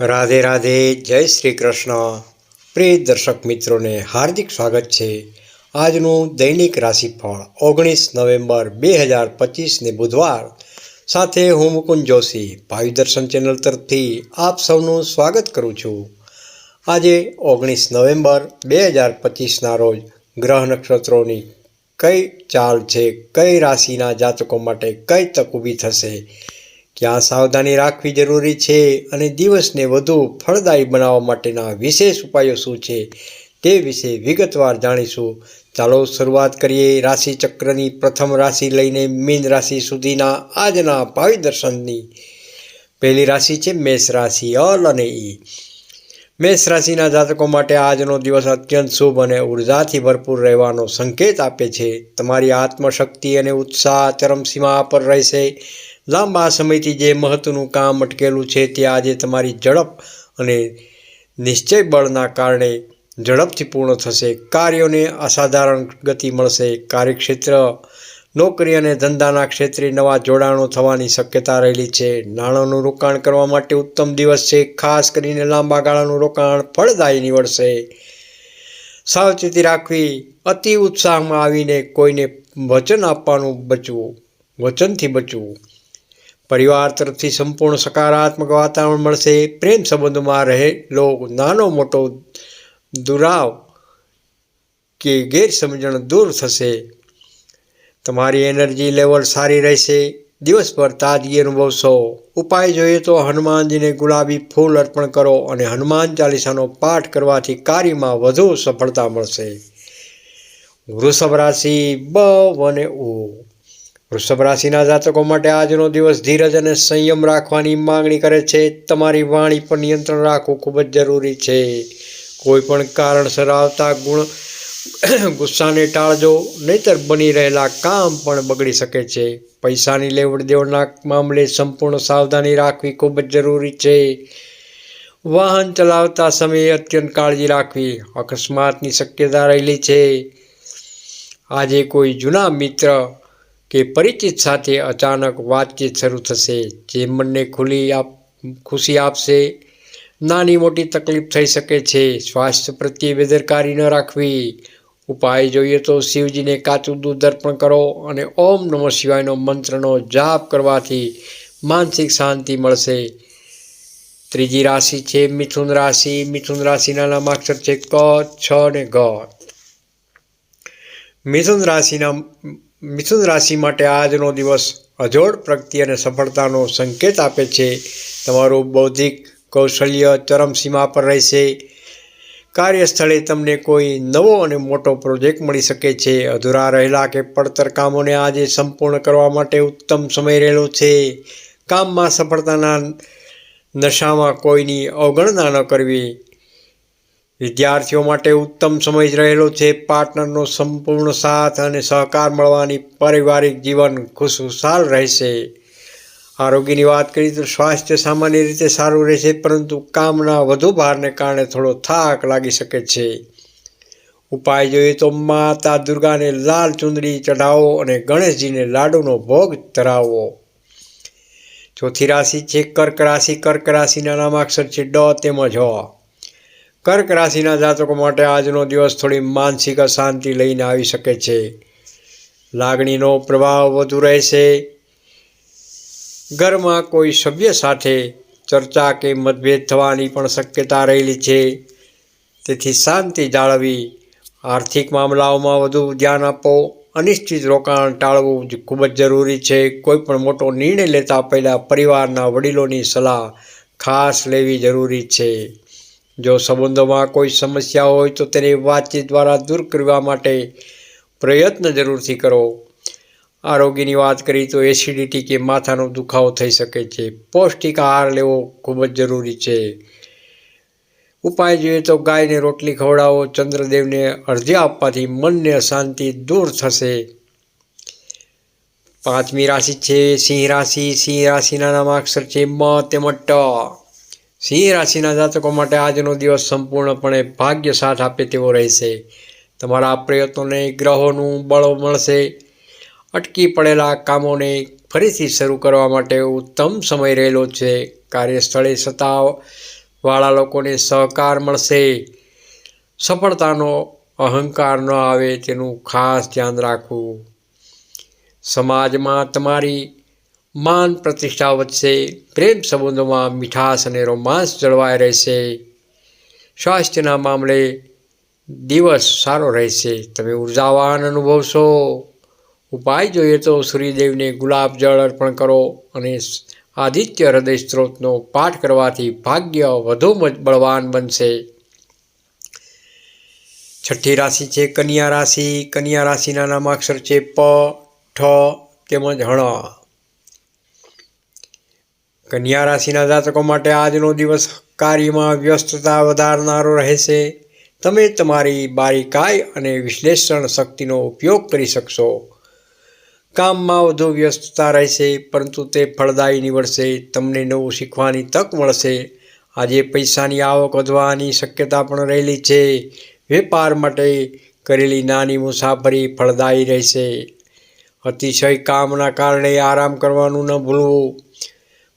રાધે રાધે, જય શ્રી કૃષ્ણ. પ્રિય દર્શક મિત્રોને હાર્દિક સ્વાગત છે. આજનું દૈનિક રાશિફળ ઓગણીસ નવેમ્બર બે હજાર પચીસને બુધવાર. સાથે હું મુકુંદ જોશી, ભાવિ દર્શન ચેનલ તરફથી આપ સૌનું સ્વાગત કરું છું. આજે ઓગણીસ નવેમ્બર બે હજાર પચીસના રોજ ગ્રહ નક્ષત્રોની કઈ ચાલ છે, કઈ રાશિના જાતકો માટે કઈ તક ઊભી થશે ક્યાં સાવધાની રાખવી જરૂરી છે અને દિવસને વધુ ફળદાયી બનાવવા માટેના વિશેષ ઉપાયો શું છે તે વિશે વિગતવાર જાણીશું. ચાલો શરૂઆત કરીએ રાશિ ચક્રની પ્રથમ રાશિ લઈને મીન રાશિ સુધીના આજના ભાવિ દર્શનની પહેલી રાશિ છે મેષ રાશિ અલ અને ઈ. મેષ રાશિના જાતકો માટે આજનો દિવસ અત્યંત શુભ અને ઉર્જાથી ભરપૂર રહેવાનો સંકેત આપે છે. તમારી આત્મશક્તિ અને ઉત્સાહ ચરમસીમા પર રહેશે. લાંબા સમયથી જે મહત્ત્વનું કામ અટકેલું છે તે આજે તમારી ઝડપ અને નિશ્ચય બળના કારણે ઝડપથી પૂર્ણ થશે. કાર્યોને અસાધારણ ગતિ મળશે. કાર્યક્ષેત્ર, નોકરી અને ધંધાના ક્ષેત્રે નવા જોડાણો થવાની શક્યતા રહેલી છે. નાણાંનું રોકાણ કરવા માટે ઉત્તમ દિવસ છે. ખાસ કરીને લાંબા ગાળાનું રોકાણ ફળદાયી નીવડશે. સાવચેતી રાખવી. અતિ ઉત્સાહમાં આવીને કોઈને વચન આપવાનું બચવું. વચનથી બચવું. પરિવાર તરફથી સંપૂર્ણ સકારાત્મક વાતાવરણ મળશે. પ્રેમ સંબંધોમાં રહેલો નાનો મોટો દુરાવ કે ગેરસમજણ દૂર થશે. તમારી એનર્જી લેવલ સારી રહેશે. દિવસભર તાજગી અનુભવશો. ઉપાય જોઈએ તો હનુમાનજીને ગુલાબી ફૂલ અર્પણ કરો અને હનુમાન ચાલીસાનો પાઠ કરવાથી કાર્યમાં વધુ સફળતા મળશે. વૃષભ રાશિ બ અને ઉ વૃષભ રાશિના જાતકો માટે આજનો દિવસ ધીરજ અને સંયમ રાખવાની માંગણી કરે છે. તમારી વાણી પર નિયંત્રણ રાખવું ખૂબ જ જરૂરી છે. કોઈ પણ કારણસર આવતા ગુણ, ગુસ્સાને ટાળજો, નહીતર બની રહેલા કામ પણ બગડી શકે છે. પૈસાની લેવડ દેવડના મામલે સંપૂર્ણ સાવધાની રાખવી ખૂબ જ જરૂરી છે. વાહન ચલાવતા સમયે અત્યંત કાળજી રાખવી અકસ્માતની શક્યતા રહેલી છે. આજે કોઈ જૂના મિત્ર કે પરિચિત સાથે અચાનક વાતચીત શરૂ થશે, જે મનને ખુલ્લી આપ, ખુશી આપશે. નાની મોટી તકલીફ થઈ શકે છે. સ્વાસ્થ્ય પ્રત્યે બેદરકારી ન રાખવી. ઉપાય જોઈએ તો શિવજીને કાચું દૂધ અર્પણ કરો અને ઓમ નમઃ શિવાયનો મંત્રનો જાપ કરવાથી માનસિક શાંતિ મળશે. ત્રીજી રાશિ છે મિથુન રાશિ. મિથુન રાશિના નામાક્ષર છે ક, છ અને ગ મિથુન રાશિના મિથુન રાશિ માટે આજનો દિવસ અજોડ પ્રગતિ અને સફળતાનો સંકેત આપે છે. તમારું બૌદ્ધિક કૌશલ્ય ચરમસીમા પર રહેશે. કાર્યસ્થળે તમને કોઈ નવો અને મોટો પ્રોજેક્ટ મળી શકે છે. અધૂરા રહેલા કે પડતર કામોને આજે સંપૂર્ણ કરવા માટે ઉત્તમ સમય રહેલો છે. કામમાં સફળતાના નશામાં કોઈની અવગણના ન કરવી. વિદ્યાર્થીઓ માટે ઉત્તમ સમય રહેલો છે. પાર્ટનરનો સંપૂર્ણ સાથ અને સહકાર મળવાની પારિવારિક જીવન ખુશખુશાલ રહેશે. આરોગ્યની વાત કરીએ તો સ્વાસ્થ્ય સામાન્ય રીતે સારું રહેશે, પરંતુ કામના વધુ ભારને કારણે થોડો થાક લાગી શકે છે. ઉપાય જોઈએ તો માતા દુર્ગાને લાલ ચુંદડી ચઢાવો અને ગણેશજીને લાડુનો ભોગ ધરાવો. ચોથી રાશિ છે, કર્ક રાશિ. કર્ક રાશિના નામાક્ષર છે ડ તેમજ હ. કર્ક રાશિના જાતકો માટે આજનો દિવસ થોડી માનસિક અશાંતિ લઈને આવી શકે છે. લાગણીનો પ્રભાવ વધુ રહેશે. ઘરમાં કોઈ સભ્ય સાથે ચર્ચા કે મતભેદ થવાની પણ શક્યતા રહેલી છે. તેથી શાંતિ જાળવી, આર્થિક મામલાઓમાં વધુ ધ્યાન આપો. અનિશ્ચિત રોકાણ ટાળવું ખૂબ જ જરૂરી છે. કોઈ પણ મોટો નિર્ણય લેતા પહેલાં પરિવારના વડીલોની સલાહ ખાસ લેવી જરૂરી છે. જો સંબંધોમાં કોઈ સમસ્યા હોય તો તેને વાતચીત દ્વારા દૂર કરવા માટે પ્રયત્ન જરૂરથી કરો. આરોગ્યની વાત કરીએ તો એસિડિટી કે માથાનો દુખાવો થઈ શકે છે. પૌષ્ટિક આહાર લેવો ખૂબ જ જરૂરી છે. ઉપાય જોઈએ તો ગાયને રોટલી ખવડાવો, ચંદ્રદેવને અર્ધ્ય આપવાથી મનને અશાંતિ દૂર થશે. પાંચમી રાશિ છે સિંહ રાશિ. સિંહ રાશિના નામાક્ષર છે મ તેમજ ટ. સિંહ રાશિના જાતકો માટે આજનો દિવસ સંપૂર્ણપણે ભાગ્ય સાથ આપે તેવો રહેશે. તમારા પ્રયત્નોને ગ્રહોનું બળ મળશે. અટકી પડેલા કામોને ફરીથી શરૂ કરવા માટે ઉત્તમ સમય રહેલો છે. કાર્યસ્થળે સતાવ વાળા લોકોને સહકાર મળશે. સફળતાનો અહંકાર ન આવે તેનું ખાસ ધ્યાન રાખવું. સમાજમાં તમારી માન પ્રતિષ્ઠા વધશે, પ્રેમ સંબંધોમાં મીઠાશ અને રોમાંસ જળવાઈ રહેશે. સ્વાસ્થ્યના મામલે દિવસ સારો રહેશે. તમે ઉર્જાવાન અનુભવશો. ઉપાય જોઈએ તો સૂર્યદેવને ગુલાબ જળ અર્પણ કરો અને આદિત્ય હૃદય સ્ત્રોતનો પાઠ કરવાથી ભાગ્ય વધુ બળવાન બનશે. છઠ્ઠી રાશિ છે કન્યા રાશિ. કન્યા રાશિના નામાક્ષર છે પ, ઠ તેમજ હણ. કન્યા રાશિના જાતકો માટે આજનો દિવસ કાર્યમાં વ્યસ્તતા વધારનારો રહેશે. તમે તમારી બારીકાઈ અને વિશ્લેષણ શક્તિનો ઉપયોગ કરી શકશો. કામમાં વધુ વ્યસ્તતા રહેશે, પરંતુ તે ફળદાયી નીવડશે. તમને નવું શીખવાની તક મળશે. આજે પૈસાની આવક વધવાની શક્યતા પણ રહેલી છે. વેપાર માટે કરેલી નાની મુસાફરી ફળદાયી રહેશે. અતિશય કામના કારણે આરામ કરવાનું ન ભૂલવું.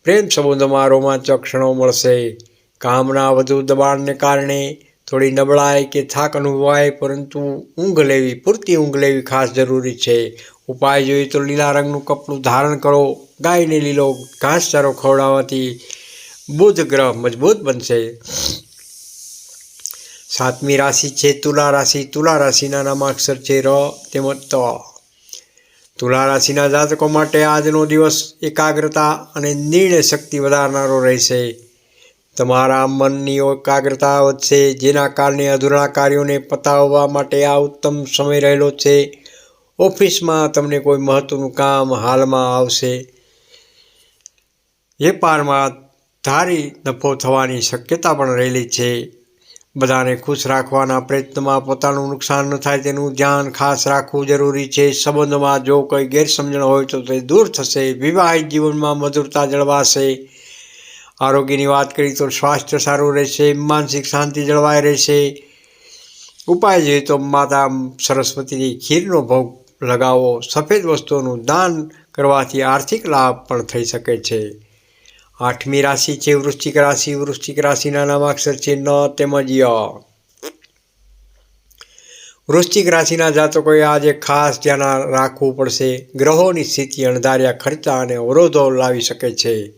પ્રેમ સંબંધોમાં રોમાંચક ક્ષણો મળશે. કામના વધુ દબાણને કારણે થોડી નબળાઈ કે થાક અનુભવાય, પરંતુ ઊંઘ લેવી, પૂરતી ઊંઘ લેવી ખાસ જરૂરી છે. ઉપાય જોઈએ તો લીલા રંગનું કપડું ધારણ કરો, ગાયને લીલો ઘાસચારો ખવડાવવાથી બુધ ગ્રહ મજબૂત બનશે. સાતમી રાશિ છે તુલા રાશિ. તુલા રાશિના નામાક્ષર છે ર તેમજ ત. તુલા રાશિના જાતકો માટે આજનો દિવસ એકાગ્રતા અને નિર્ણય શક્તિ વધારનારો રહેશે. તમારા મનની એકાગ્રતા વધશે, જેના કારણે અધૂરા કાર્યોને પતાવવા માટે આ ઉત્તમ સમય રહેલો છે. ઓફિસમાં તમને કોઈ મહત્વનું કામ હાલમાં આવશે. વેપારમાં ધારી નફો થવાની શક્યતા પણ રહેલી છે. બધાને ખુશ રાખવાના પ્રયત્નમાં પોતાનું નુકસાન ન થાય તેનું ધ્યાન ખાસ રાખવું જરૂરી છે. સંબંધમાં જો કોઈ ગેરસમજણ હોય તો તે દૂર થશે. વિવાહિત જીવનમાં મધુરતા જળવાશે. આરોગ્યની વાત કરી તો સ્વાસ્થ્ય સારું રહેશે, માનસિક શાંતિ જળવાઈ રહેશે. ઉપાય જોઈએ તો માતા સરસ્વતીની ખીરનો ભોગ લગાવો. સફેદ વસ્તુઓનું દાન કરવાથી આર્થિક લાભ પણ થઈ શકે છે. આઠમી રાશિ છે, વૃશ્ચિક રાશિ, વૃશ્ચિક રાશિના નામાક્ષર છે, ન તેમજ ય. વૃશ્ચિક રાશિના જાતકોએ આજે ખાસ ધ્યાન રાખવું પડશે. ગ્રહોની સ્થિતિ અણધાર્યા ખર્ચા અને અવરોધો લાવી શકે છે.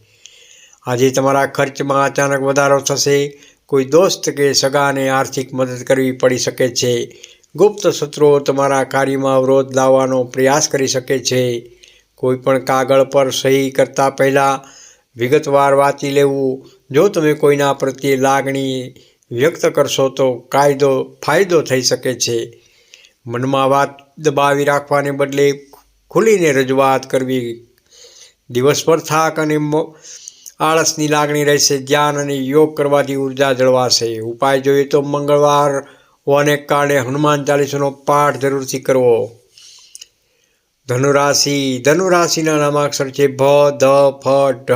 આજે તમારા ખર્ચમાં અચાનક વધારો થશે. કોઈ દોસ્ત કે સગાને આર્થિક મદદ કરવી પડી શકે છે. ગુપ્ત શત્રુઓ તમારા કાર્યમાં અવરોધ લાવવાનો પ્રયાસ કરી શકે છે. કોઈ પણ કાગળ પર સહી કરતાં પહેલાં વિગતવાર વાંચી લેવું. જો તમે કોઈના પ્રત્યે લાગણી વ્યક્ત કરશો તો કાયદો ફાયદો થઈ શકે છે. મનમાં વાત દબાવી રાખવાને બદલે ખુલીને રજૂઆત કરવી. દિવસભર થાક અને આળસની લાગણી રહેશે. ધ્યાન અને યોગ કરવાથી ઊર્જા જળવાશે. ઉપાય જોઈએ તો મંગળવાર હોવાને કારણે હનુમાન ચાલીસાનો પાઠ જરૂરથી કરવો. ધનુરાશિ, ધનુરાશિના નામાક્ષર છે ભ ધ ફ, ઢ.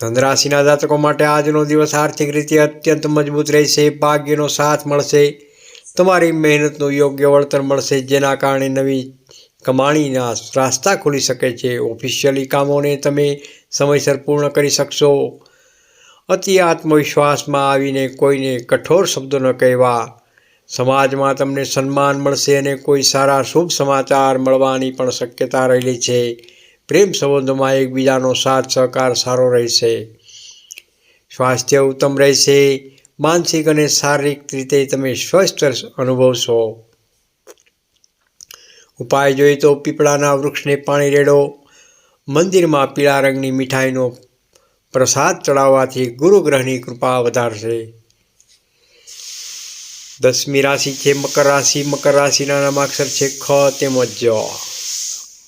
ધનરાશિના જાતકો માટે આજનો દિવસ આર્થિક રીતે અત્યંત મજબૂત રહેશે, ભાગ્યનો સાથ મળશે, તમારી મહેનતનું યોગ્ય વળતર મળશે, જેના કારણે નવી કમાણીના રાસ્તા ખુલી શકે છે. ઓફિશિયલી કામોને તમે સમયસર પૂર્ણ કરી શકશો. અતિ આત્મવિશ્વાસમાં આવીને કોઈને કઠોર શબ્દો ન કહેવા. સમાજમાં તમને સન્માન મળશે અને કોઈ સારા શુભ સમાચાર મળવાની પણ શક્યતા રહેલી છે. પ્રેમ સંબંધોમાં એકબીજાનો સાથ, સહકાર સારો રહેશે. સ્વાસ્થ્ય ઉત્તમ રહેશે. માનસિક અને શારીરિક રીતે તમે સ્વસ્થ અનુભવશો. ઉપાય જોઈએ તો પીપળાના વૃક્ષને પાણી રેડો. મંદિરમાં પીળા રંગની મીઠાઈનો પ્રસાદ ચડાવવાથી ગુરુગ્રહની કૃપા વધારશે. દસમી રાશિ છે, મકર રાશિ. મકર રાશિના નામાક્ષર છે, ખ તેમજ જ.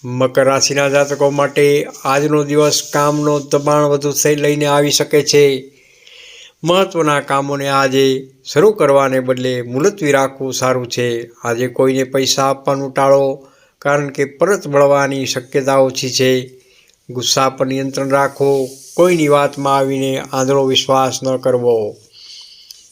મકર રાશિના જાતકો માટે આજનો દિવસ કામનો દબાણ વધુ થઈ લઈને આવી શકે છે. મહત્ત્વના કામોને આજે શરૂ કરવાને બદલે મુલતવી રાખવું સારું છે. આજે કોઈને પૈસા આપવાનું ટાળો, કારણ કે પરત મળવાની શક્યતા ઓછી છે. ગુસ્સા પર નિયંત્રણ રાખો, કોઈની વાતમાં આવીને આંધળો વિશ્વાસ ન કરવો.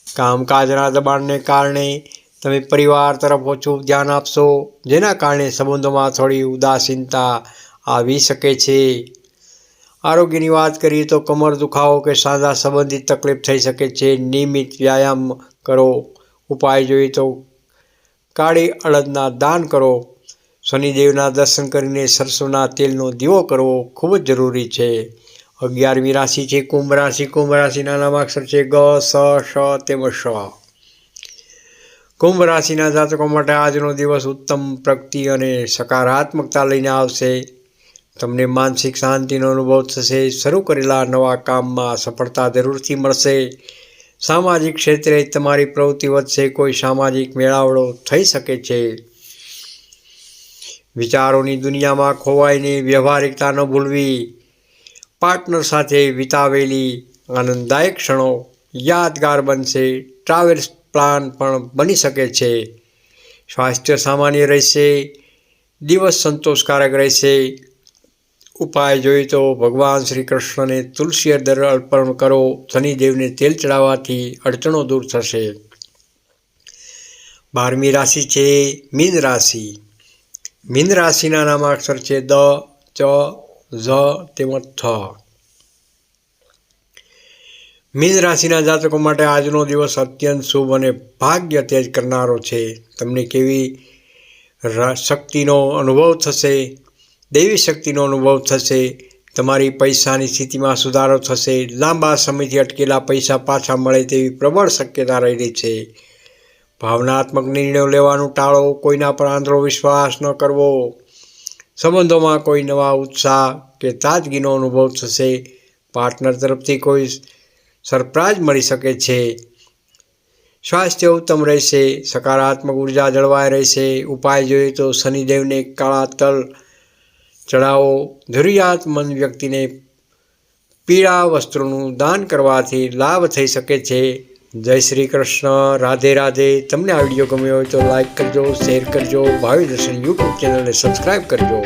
કામકાજના દબાણને કારણે તમે પરિવાર તરફ ઓછું ધ્યાન આપશો, જેના કારણે સંબંધોમાં થોડી ઉદાસીનતા આવી શકે છે. આરોગ્યની વાત કરીએ તો કમર દુખાવો કે સાંધા સંબંધિત તકલીફ થઈ શકે છે. નિયમિત વ્યાયામ કરો, ઉપાય જોઈએ તો કાળી અડદના દાન કરો, શનિદેવના દર્શન કરીને સરસોના તેલનો દીવો કરવો ખૂબ જ જરૂરી છે. અગિયારમી રાશિ છે, કુંભ રાશિ, કુંભ રાશિના નામાક્ષર છે, ગ, સ શ તેમજ શ કુંભ રાશિના જાતકો માટે આજનો દિવસ ઉત્તમ પ્રગતિ અને સકારાત્મકતા લઈને આવશે. તમને માનસિક શાંતિનો અનુભવ થશે, શરૂ કરેલા નવા કામમાં સફળતા જરૂરથી મળશે. સામાજિક ક્ષેત્રે તમારી પ્રવૃત્તિ વધશે, કોઈ સામાજિક મેળાવડો થઈ શકે છે. વિચારોની દુનિયામાં ખોવાઈને વ્યવહારિકતા ન ભૂલવી. પાર્ટનર સાથે વિતાવેલી આનંદદાયક ક્ષણો યાદગાર બનશે. ટ્રાવેલ્સ પ્લાન પણ બની શકે છે. સ્વાસ્થ્ય સામાન્ય રહેશે. દિવસ સંતોષકારક રહેશે. ઉપાય જોઈએ તો ભગવાન શ્રી કૃષ્ણને તુલસી દર અર્પણ કરો. શનિદેવને તેલ ચડાવવાથી અડચણો દૂર થશે. બારમી રાશિ છે મીન રાશિ. મીન રાશિના નામાક્ષર છે દ, ચ ઝ તેમજ થ મીન રાશિના જાતકો માટે આજનો દિવસ અત્યંત શુભ અને ભાગ્ય તેજ કરનારો છે. તમને કેવી શક્તિનો અનુભવ થશે? દૈવી શક્તિનો અનુભવ થશે? તમારી પૈસાની સ્થિતિમાં સુધારો થશે? લાંબા સમયથી અટકેલા પૈસા પાછા મળે તેવી પ્રબળ શક્યતા રહેલી છે. ભાવનાત્મક નિર્ણયો લેવાનું ટાળો. કોઈના પર આંધળો વિશ્વાસ ન કરવો. સંબંધોમાં કોઈ નવા ઉત્સાહ કે તાજગીનો અનુભવ થશે, પાર્ટનર તરફથી કોઈ સરપ્રાઈઝ મળી શકે છે. સ્વાસ્થ્ય ઉત્તમ રહેશે, સકારાત્મક ઊર્જા જળવાઈ રહેશે. ઉપાય જોઈએ તો શનિદેવને કાળા તલ ચડાવો જરૂરિયાતમંદ વ્યક્તિને પીળા વસ્ત્રોનું દાન કરવાથી લાભ થઈ શકે છે. જય શ્રી કૃષ્ણ, રાધે રાધે. તમને આ વીડિયો ગમ્યો હોય તો લાઈક કરજો શેર કરજો, ભાવિ દર્શન યુટ્યુબ ચેનલને સબસ્ક્રાઈબ કરજો.